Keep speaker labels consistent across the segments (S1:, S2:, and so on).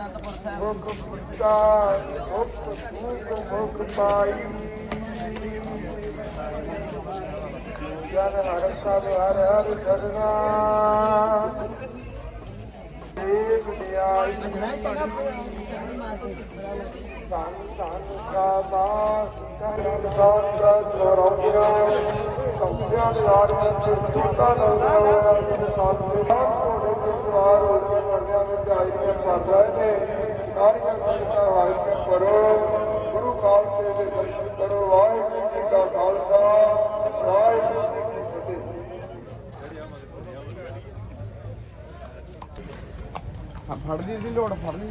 S1: ਅਨੰਦਪੁਰ ਸਾਹਿਬ।
S2: ਮੁਖ ਪੁੱਤਾ ਮੁਖ ਮੁਖ ਮੁਖ ਪਾਈ। ਜਨ ਹਰ ਕਾ ਹਰ ਹਰ ਕਰਨਾ। ਦੇਵ ਨਿਆਈ। ਧੰਨ ਧੰਨ ਕਾ ਬਾਸ। ਕਰਨ ਦਾਨ ਦਾ ਚਰੋਗਿਆ ਕੰਪਿਆ ਲਾੜ ਵਿੱਚ ਚੁੱਕਾ ਲਗਾਇਆ ਸਾਥੀ ਕੋੜੇ ਦੇ ਸਵਾਰ ਹੋ ਕੇ ਮਰਦਿਆਂ ਵਿੱਚ ਆਈ ਕੇ ਪਰ ਰਹੇ ਨੇ ਸਾਰੀਆਂ ਸੰਗਤਾਂ ਕੇ ਕਰੋ ਗੁਰੂ ਕਾਲ ਤੇ ਦੇ ਦਰਸ਼ਨ ਕਰੋ ਵਾਹਿਗੁਰੂ ਜੀ ਕਾ ਖਾਲਸਾ ਵਾਹਿਗੁਰੂ ਜੀ ਕੀ ਫਤਿਹ।
S3: ਫੜਦੀ ਦੀ ਲੋੜ ਫੜਨੀ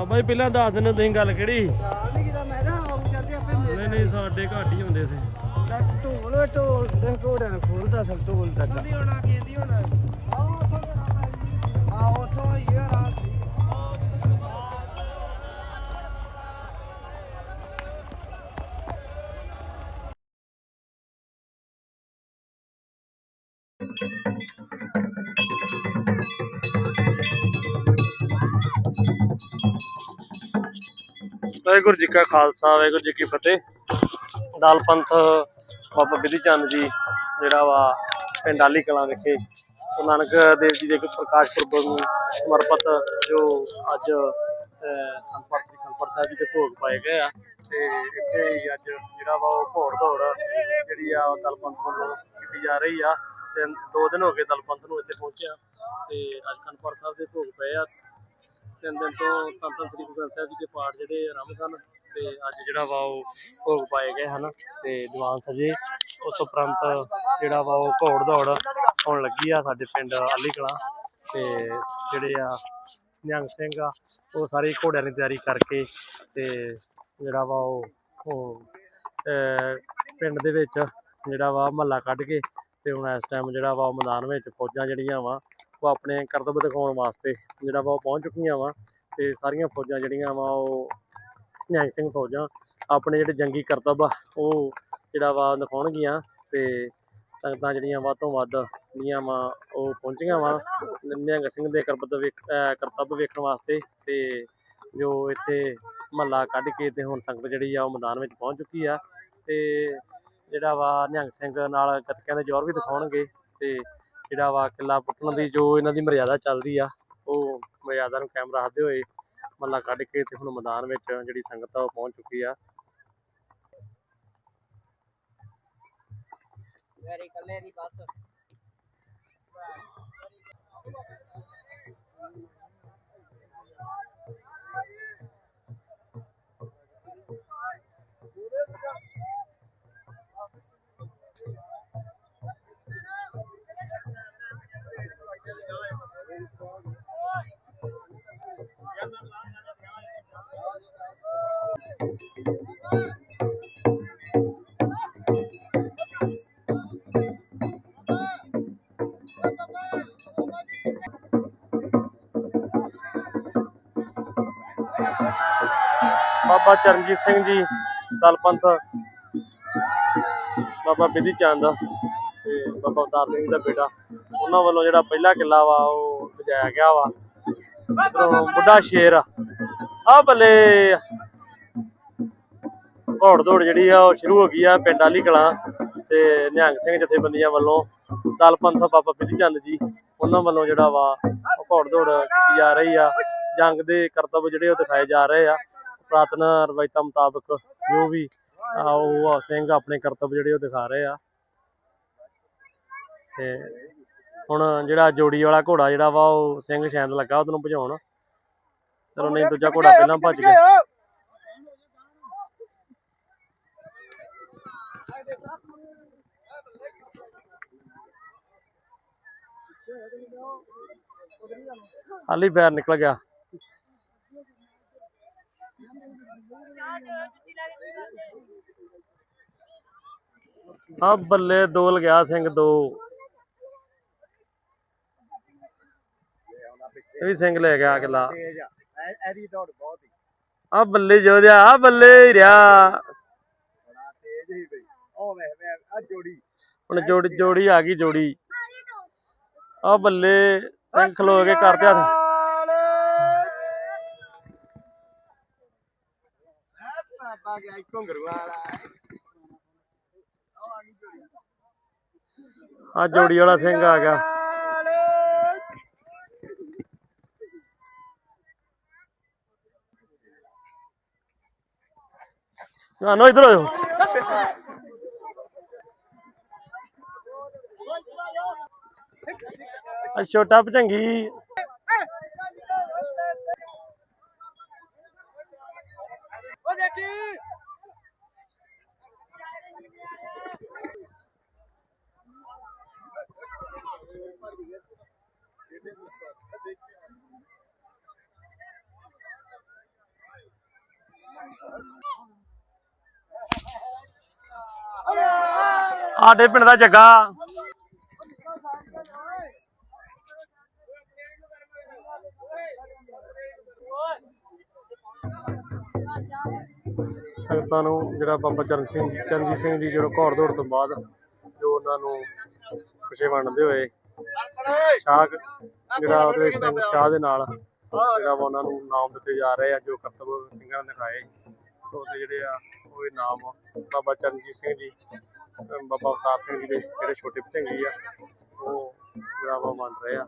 S4: ਬਾਬਾ ਜੀ ਪਹਿਲਾਂ ਦੱਸ ਦਿੰਦੇ ਤੁਸੀਂ ਗੱਲ ਕਿਹੜੀ?
S1: ਨਹੀਂ ਕਿਦਾ ਮੈਂ ਨਾ ਆਉਂ ਜਾਂਦੇ ਆਪੇ
S4: ਨਹੀਂ ਨਹੀਂ ਸਾਡੇ ਘੱਟ ਹੀ ਹੁੰਦੇ ਸੀ।
S1: ਢੋਲ ਢੋਲ ਦੇ ਘੋੜਿਆਂ ਨੂੰ ਖੋਲਦਾ ਸਭ ਢੋਲ ਤੱਕ ਦੀ ਹੋਣਾ ਕੀਦੀ ਹੋਣਾ ਆ ਉਥੋਂ ਹੀ ਆ ਰਾਤ
S4: ਵਾਹਿਗੁਰੂ ਜੀ ਕਾ ਖਾਲਸਾ, ਵਾਹਿਗੁਰੂ ਜੀ ਕੀ ਫਤਿਹ। ਦਲ ਪੰਥ ਬਾਬਾ ਬਿਧੀ ਚੰਦ ਜੀ, ਜਿਹੜਾ ਵਾ ਪਿੰਡ ਆਲੀ ਕਲਾਂ ਵਿਖੇ ਗੁਰੂ ਨਾਨਕ ਦੇਵ ਜੀ ਦੇ ਇੱਕ ਪ੍ਰਕਾਸ਼ ਪੁਰਬ ਨੂੰ ਸਮਰਪਿਤ ਜੋ ਅੱਜ ਕੰਪਰ ਸ੍ਰੀ ਕੰਪਰ ਸਾਹਿਬ ਜੀ ਦੇ ਭੋਗ ਪਾਏ ਗਏ ਆ। ਤੇ ਇੱਥੇ ਹੀ ਅੱਜ ਜਿਹੜਾ ਵਾ ਉਹ ਘੋੜ ਦੌੜ ਜਿਹੜੀ ਆ ਉਹ ਦਲ ਪੰਥ ਵੱਲੋਂ ਕੀਤੀ ਜਾ ਰਹੀ ਆ। ਤੇ ਦੋ ਦਿਨ ਹੋ ਗਏ ਦਲ ਪੰਥ ਨੂੰ ਇੱਥੇ ਪਹੁੰਚਿਆ। ਤੇ ਅੱਜ ਕੰਪਰ ਸਾਹਿਬ ਦੇ ਭੋਗ ਪਏ ਆ। ਤਿੰਨ ਦਿਨ ਤੋਂ ਧੰਨ ਸ੍ਰੀ ਗੁਰੂ ਗ੍ਰੰਥ ਸਾਹਿਬ ਜੀ ਦੇ ਪਾਠ ਜਿਹੜੇ ਆਰੰਭ ਸਨ ਤੇ ਅੱਜ ਜਿਹੜਾ ਵਾ ਉਹ ਭੋਗ ਪਾਏ ਗਏ ਹਨ ਤੇ ਦੀਵਾਨ ਸਜੇ। ਉਸ ਉਪਰੰਤ ਜਿਹੜਾ ਵਾ ਉਹ ਘੋੜ ਦੌੜ ਹੋਣ ਲੱਗੀ ਆ ਸਾਡੇ ਪਿੰਡ ਆਲੀ ਕਲਾਂ ਤੇ ਜਿਹੜੇ ਆ ਨਿਹੰਗ ਸਿੰਘ ਆ, ਉਹ ਸਾਰੇ ਘੋੜਿਆਂ ਦੀ ਤਿਆਰੀ ਕਰਕੇ ਤੇ ਜਿਹੜਾ ਵਾ ਉਹ ਉਹ ਪਿੰਡ ਦੇ ਵਿੱਚ ਜਿਹੜਾ ਵਾ ਮਹੱਲਾ ਕੱਢ ਕੇ ਤੇ ਹੁਣ ਇਸ ਟਾਈਮ ਜਿਹੜਾ ਵਾ ਉਹ ਮੈਦਾਨ ਵਿੱਚ ਫੌਜਾਂ ਜਿਹੜੀਆਂ ਵਾ ਉਹ ਆਪਣੇ ਕਰਤੱਵ ਦਿਖਾਉਣ ਵਾਸਤੇ ਜਿਹੜਾ ਵਾ ਉਹ ਪਹੁੰਚ ਚੁੱਕੀਆਂ ਵਾ ਤੇ ਸਾਰੀਆਂ ਫੌਜਾਂ ਜਿਹੜੀਆਂ ਵਾ ਉਹ ਨਿਹੰਗ ਸਿੰਘ ਫੌਜਾਂ ਆਪਣੇ ਜਿਹੜੇ ਜੰਗੀ ਕਰਤੱਵ ਆ, ਉਹ ਜਿਹੜਾ ਵਾ ਦਿਖਾਉਣਗੀਆਂ ਤੇ ਸੰਗਤਾਂ ਜਿਹੜੀਆਂ ਵੱਧ ਤੋਂ ਵੱਧ ਜਿਹੜੀਆਂ ਵਾ ਉਹ ਪਹੁੰਚੀਆਂ ਵਾ ਨਿਹੰਗ ਸਿੰਘ ਦੇ ਕਰਤੱਵ ਵੇਖ, ਅਹ ਕਰਤੱਵ ਵੇਖਣ ਵਾਸਤੇ ਤੇ ਜੋ ਇੱਥੇ ਮਹੱਲਾ ਕੱਢ ਕੇ ਤੇ ਹੁਣ ਸੰਗਤ ਜਿਹੜੀ ਆ ਉਹ ਮੈਦਾਨ ਵਿੱਚ ਪਹੁੰਚ ਚੁੱਕੀ ਆ ਤੇ ਜਿਹੜਾ ਵਾ ਨਿਹੰਗ ਸਿੰਘ ਨਾਲ ਗੱਤਕਿਆਂ ਦੇ ਜ਼ੋਰ ਵੀ ਦਿਖਾਉਣਗੇ ਤੇ ਜਿਹੜਾ ਵਾ, ਕਿੱਲਾ ਪੁੱਟਣ ਦੀ ਜੋ ਇਹਨਾਂ ਦੀ ਮਰਿਆਦਾ ਚੱਲਦੀ ਆ, ਉਹ ਮਰਿਆਦਾ ਨੂੰ ਕਾਇਮ ਰੱਖਦੇ ਹੋਏ ਮੱਲਾ ਕੱਢ ਕੇ ਤੇ ਹੁਣ ਮੈਦਾਨ ਵਿੱਚ ਜਿਹੜੀ ਸੰਗਤ ਆ ਉਹ ਪਹੁੰਚ ਚੁੱਕੀ ਆ।
S1: ਮੇਰੀ ਕੱਲੇ ਦੀ ਬੱਸ।
S4: ਬਾਬਾ ਚਰਨਜੀਤ ਸਿੰਘ ਜੀ ਦਲਪੰਥ ਬਾਬਾ ਬਿਧੀ ਚੰਦ ਤੇ ਬਾਬਾ ਅਵਤਾਰ ਸਿੰਘ ਦਾ ਬੇਟਾ। ਉਹਨਾਂ ਵੱਲੋਂ ਜਿਹੜਾ ਪਹਿਲਾ ਕਿੱਲਾ ਵਾ, ਉਹ ਵਜਾਇਆ ਗਿਆ ਵਾ। ਬੁੱਢਾ ਸ਼ੇਰ, ਆ ਬੱਲੇ। ਘੋੜ ਦੌੜ ਜਿਹੜੀ ਆ, ਉਹ ਸ਼ੁਰੂ ਹੋ ਗਈ ਆ ਪਿੰਡ ਵਾਲੀ ਕਲਾਂ ਤੇ ਨਿਹੰਗ ਸਿੰਘ ਜਥੇਬੰਦੀਆਂ ਵੱਲੋਂ। ਦਲਪੰਥ ਬਾਬਾ ਬਿਧੀ ਚੰਦ ਜੀ, ਉਹਨਾਂ ਵੱਲੋਂ ਜਿਹੜਾ ਵਾ, ਉਹ ਘੋੜ ਦੌੜ ਕੀਤੀ ਜਾ ਰਹੀ ਆ। ਜੰਗ ਦੇ ਕਰਤੱਵ ਜਿਹੜੇ ਉਹ ਦਿਖਾਏ ਜਾ ਰਹੇ ਆ। ਪ੍ਰਾਤਨ ਰਵਾਇਤਾਂ ਮੁਤਾਬਕ ਜੋ ਵੀ ਉਹ ਸਿੰਘ ਆਪਣੇ ਕਰਤੱਵ ਜਿਹੜੇ ਉਹ ਦਿਖਾ ਰਹੇ ਆ। ਤੇ ਹੁਣ ਜਿਹੜਾ ਜੋੜੀ ਵਾਲਾ ਘੋੜਾ ਜਿਹੜਾ ਵਾ ਉਹ ਸਿੰਘ ਸ਼ੈਂਦ ਲੱਗਾ ਉਹਨੂੰ ਭਜਾਉਣ। ਚਲੋ ਨਹੀਂ ਦੂਜਾ ਘੋੜਾ ਪਹਿਲਾਂ ਭੱਜ ਗਿਆ। ਹਾਲੀ ਪੈਰ ਨਿਕਲ ਗਿਆ। ਆ ਬੱਲੇ ਦੋ ਲਗਿਆ ਸਿੰਘ ਦੋ। ਇਹ ਵੀ ਸਿੰਘ ਲੈ ਗਿਆ ਕਿਲਾ
S3: ਤੇਜ ਦੌੜ ਬਹੁਤ ਹੀ
S4: ਆ ਬੱਲੇ ਜੋਧਿਆ ਆ ਬੱਲੇ ਹੀ ਰਿਹਾ।
S3: ਬੜਾ ਤੇਜ਼ ਹੀ ਬਈ ਉਹ ਵੇਖ ਵੇਖ ਆ ਜੋੜੀ
S4: ਹੁਣ ਜੋੜੀ ਜੋੜੀ ਆ ਗਈ ਜੋੜੀ। ਆ ਬੱਲੇ ਸਿੰਘ ਖਲੋ ਕੇ ਕਰਦੇ ਹੱਥ
S3: ਬਾਬਾ ਗਿਆ ਘੁੰਗਰੂ ਵਾਲਾ
S4: ਆ ਜੋੜੀ ਵਾਲਾ ਸਿੰਘ ਆ ਗਿਆ। ਨਾ ਨੋ ਇਧਰ ਆਓ ਆ ਛੋਟਾ ਭਜੰਗੀ। ਸਾਡੇ ਪਿੰਡ ਦਾ ਜੱਗਾ। ਸੰਗਤਾਂ ਨੂੰ ਜਿਹੜਾ ਬਾਬਾ ਚਰਨ ਸਿੰਘ, ਚਰਨਜੀਤ ਸਿੰਘ ਜੀ ਜਦੋਂ ਘੋੜ ਦੌੜ ਤੋਂ ਬਾਅਦ ਜੋ ਉਹਨਾਂ ਨੂੰ ਖੁਸ਼ੀ ਵੰਡਦੇ ਹੋਏ ਸ਼ਾਹ ਜਿਹੜਾ ਉਹਦੇ ਸ਼ਾਹ ਦੇ ਨਾਲ ਜਿਹੜਾ ਉਹਨਾਂ ਨੂੰ ਨਾਮ ਦਿੱਤੇ ਜਾ ਰਹੇ ਆ ਜੋ ਕਰਤਬ ਸਿੰਘਾਂ ਨੇ ਖਾਏ ਉਹਦੇ ਜਿਹੜੇ ਆ ਉਹ ਨਾਮ ਬਾਬਾ ਚਰਨਜੀਤ ਸਿੰਘ ਜੀ ਬਾਬਾ ਅਵਤਾਰ ਸਿੰਘ ਜੀ ਦੇ ਜਿਹੜੇ ਛੋਟੇ ਭਤੰਗੀ ਆ ਉਹ ਜਿਹੜਾ ਵਾ ਮੰਨ ਰਹੇ ਆ।